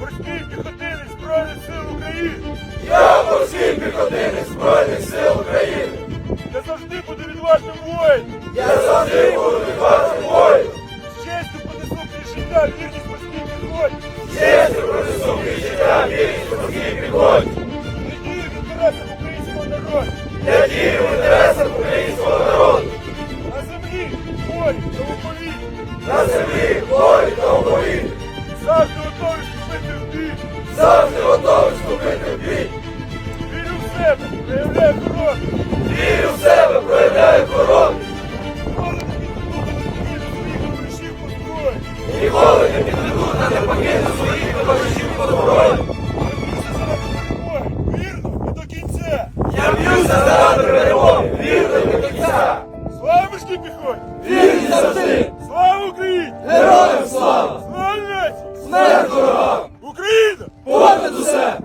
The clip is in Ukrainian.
морський піхотинець Збройних сил України. Я морський піхотинець Збройних сил України. Я завжди буду відважним воїном. Я завжди буду відважним воїном. З честю понесу крізь життя вірність морській піхоті. Чесно пронесу крізь життя вірність морській піхоті. Не дію в інтересах українського народу. Я дію в інтересах українського народу. На землі, морі та у повітрі. На землі, морі вступити в бій. Завжди готовий вступити в бій. Вірю в себе, проявляю хоробрість. Вірю в себе, проявляю хоробрість. Ніколи не підведу та не покину своїх товаришів по по. Вірно і до кінця. Я б'юся заради перемоги. Вірно і до кінця. Слава морській піхоті! Вірність завжди. Слава Україні! Героям слава! Україна! Понад усе!